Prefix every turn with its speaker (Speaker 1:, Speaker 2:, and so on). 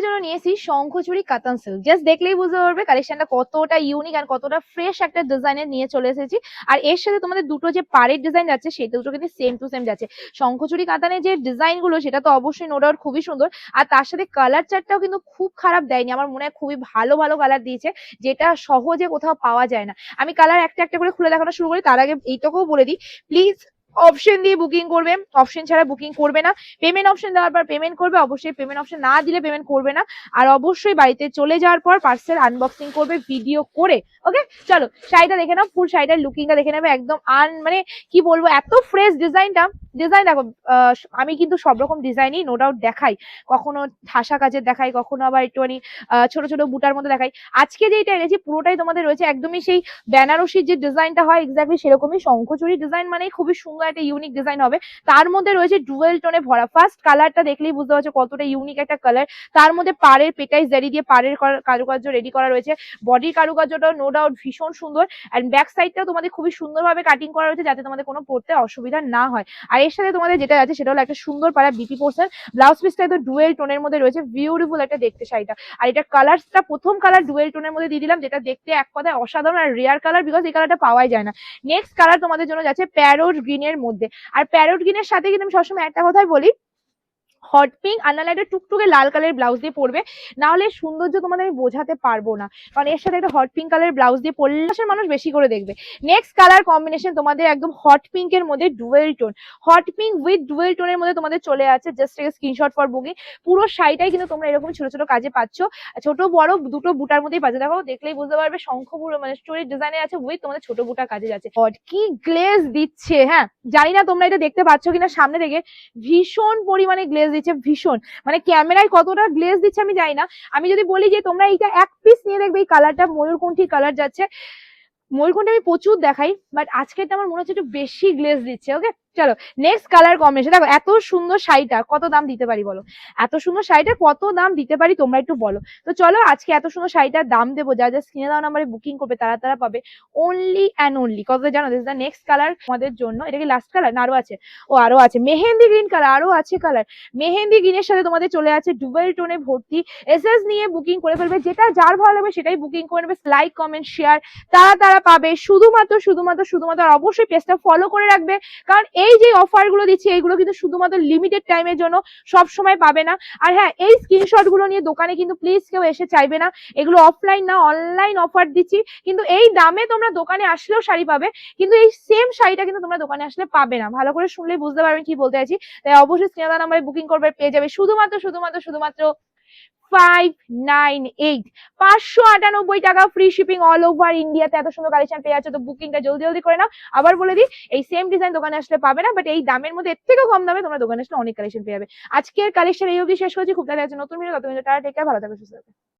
Speaker 1: তোমাদের জন্য নিয়েছি শঙ্খচুরি কাতান সিল্ক জাস্ট দেখলেই বুঝতে পারবে কালেকশনটা কতটা ইউনিক আর কতটা ফ্রেশ একটা ডিজাইনের নিয়ে চলে এসেছি। আর এর সাথে তোমাদের দুটো যে পাড়ের ডিজাইন যাচ্ছে সেটা দুটো কিন্তু সেম টু সেম যাচ্ছে। শঙ্খচুরি কাতানের যে ডিজাইনগুলো, সেটা তো অবশ্যই নো ডাউট খুবই সুন্দর। আর তার সাথে কালার চারটাও কিন্তু খুব খারাপ দেয়নি। আমার মনে হয় খুবই ভালো ভালো কালার দিয়েছে, যেটা সহজে কোথাও পাওয়া যায় না। আমি কালার একটা একটা করে খুলে দেখানো শুরু করি, তার আগে এইটুকুও বলে দিই। প্লিজ অপশন দিয়ে বুকিং করবে অপশন ছাড়া বুকিং করবে না। পেমেন্ট অপশন দেওয়ার পর পেমেন্ট করবে, অবশ্যই পেমেন্ট অপশন না দিলে পেমেন্ট করবে না। আর অবশ্যই বাড়িতে চলে যাওয়ার পর পার্সেল আনবক্সিং করবে ভিডিও করে ওকে চলো, শাড়িটা দেখে নাও ফুল শাড়িটার লুকিংটা দেখে নেবে, একদম আন মানে কি বলব, এত ফ্রেশ ডিজাইনটা ডিজাইন দেখো আমি কিন্তু সব রকম ডিজাইনই নো ডাউট দেখাই। কখনো ঠাসা কাজের দেখাই, কখনো আবার একটুখানি ছোট ছোট বুটার মধ্যে দেখাই। আজকে যেটা এনেছি পুরোটাই তোমাদের রয়েছে, একদমই সেই বেনারসির যে ডিজাইনটা হয় এক্স্যাক্টলি সেরকমই শঙ্খচুরি ডিজাইন মানে খুবই সুন্দর একটা ইউনিক ডিজাইন হবে। তার মধ্যে রয়েছে ডুয়েল টোনে ভরা। ফার্স্ট কালারটা দেখলেই বুঝতে পারছ কতটা ইউনিক একটা কালার তার মধ্যে পাড়ের পেটাই জারি দিয়ে পাড়ের কারুকার্য রেডি করা রয়েছে। বডির কারুকার্যটা নো ডাউট ভীষণ সুন্দর। অ্যান্ড ব্যাক সাইডটাও তোমাদের খুবই সুন্দরভাবে কাটিং করা রয়েছে যাতে তোমাদের কোনো পড়তে অসুবিধা না হয়। আর এর সাথে তোমাদের যেটা আছে সেটা হলো একটা সুন্দর পাড়া বিপি পোর্সন ব্লাউজ পিসটা তো ডুয়েল টোনের মধ্যে রয়েছে বিউটিফুল একটা দেখতে শাড়িটা। আর এটা কালারটা প্রথম কালার ডুয়েল টোনের মধ্যে দিয়ে দিলাম, যেটা দেখতে এক কথায় অসাধারণ আর রেয়ার কালার বিকজ এই কালারটা পাওয়াই যায় না। নেক্সট কালার তোমাদের জন্য যাচ্ছে প্যারোট গ্রিনের মধ্যে। আর প্যারোট গ্রিনের সাথে কিন্তু আমি সবসময় একটা কথাই বলি হট পিঙ্ক আর নাহলে একটা টুকটুকে লাল কালারের ব্লাউজ দিয়ে পরবে। না হলে সৌন্দর্য তোমাদের আমি বোঝাতে পারব না। কারণ এর সাথে একটা হট পিঙ্ক কালারের ব্লাউজ দিয়ে পরলে মানুষ বেশি করে দেখবে। নেক্সট কালার কম্বিনেশন তোমাদের একদম হট পিঙ্ক এর মধ্যে dual tone hot pink with dual টোনের মধ্যে তোমাদের চলে আছে। জাস্ট একটা স্ক্রিনশট ফর বুকিং পুরো শাড়িটাই কিন্তু তোমরা এরকম ছোট ছোট কাজে পাচ্ছ। ছোট, বড় দুটো বুটার মধ্যেই পাচ্ছ। দেখো, দেখলেই বুঝতে পারবে শঙ্খ পুরো মানে স্টোরি ডিজাইনে আছে উইথ তোমাদের ছোট বুটার কাজে যাচ্ছে। হট কি গ্লেজ দিচ্ছে হ্যাঁ? জানি না তোমরা এটা দেখতে পাচ্ছ কিনা সামনে থেকে। ভীষণ পরিমাণে গ্লেজ দিচ্ছে ভীষণ। মানে ক্যামেরায় কতটা গ্লেজ দিচ্ছে আমি জানি না। আমি যদি বলি যে তোমরা এইটা এক পিস নিয়ে দেখবে, এই কালারটা ময়ূরকণ্ঠী কালার যাচ্ছে। ময়ূরকণ্ঠী আমি প্রচুর দেখাই বাট আজকেরটা আমার মনে হচ্ছে একটু বেশি গ্লেজ দিচ্ছে ওকে চলো নেক্সট কালার কম্বিনেশন দেখো, এত সুন্দর শাড়িটা, কত দাম দিতে পারি বলো? এত সুন্দর শাড়িটা, কত দাম দিতে পারি তোমরা একটু বলো? তো চলো, আজকে এত সুন্দর শাড়িটার দাম দেবো, যা যা স্ক্রিনে দেওয়া নাম্বারে বুকিং করবে, তারা তারা পাবে অনলি অ্যান্ড অনলি কত জানো? দিস দ্য নেক্সট কালার আমাদের জন্য, এটা কি লাস্ট কালার না, আরও আছে। ও, আরও আছে। মেহেন্দি গ্রিন কালার আরও আছে কালার মেহেন্দি গ্রিনের সাথে তোমাদের চলে আছে ডুবেল টোনে ভর্তি এসএস নিয়ে বুকিং করে ফেলবে, যেটা যার ভালো লাগবে সেটাই বুকিং করে নেবে। লাইক কমেন্ট শেয়ার তারা তারা পাবে। শুধুমাত্র শুধুমাত্র শুধুমাত্র অবশ্যই পেজটা ফলো করে রাখবে। কারণ এই যে অফারগুলো দিচ্ছি, এইগুলো কিন্তু শুধুমাত্র লিমিটেড টাইমের জন্য সব সময় পাবে না। আর হ্যাঁ এই স্ক্রিনশটগুলো নিয়ে দোকানে কিন্তু প্লিজ কেউ এসে চাইবে না। এগুলো অফলাইন না অনলাইন অফার দিচ্ছি। কিন্তু এই দামে তোমরা দোকানে আসলেও শাড়ি পাবে। কিন্তু এই সেম শাড়িটা কিন্তু তোমরা দোকানে আসলে পাবে না। ভালো করে শুনলেই বুঝতে পারবেন কি বলতে চাইছি। তাই অবশ্যই স্ক্রিনে নাম্বারে বুকিং করবে, পেয়ে যাবে। শুধুমাত্র শুধুমাত্র শুধুমাত্র ফাইভ নাইন এইট পাঁচশো আটানব্বই টাকা ফ্রি শিপিং অল এত সুন্দর কালেকশন পেয়ে যাচ্ছে, তো বুকিংটা জলদি জলদি করে নাও। আবার বলে দিই, এই সেম ডিজাইন দোকানে আসলে পাবে না বাট এই দামের মধ্যে এর থেকেও কম দামে তোমরা দোকানে আসলে অনেক কালেকশন পেয়ে যাবে। আজকের কালেকশন এই অবধি শেষ হয়েছে খুব তাড়াতাড়ি নতুন ভিডিও তত ভালো থাকবে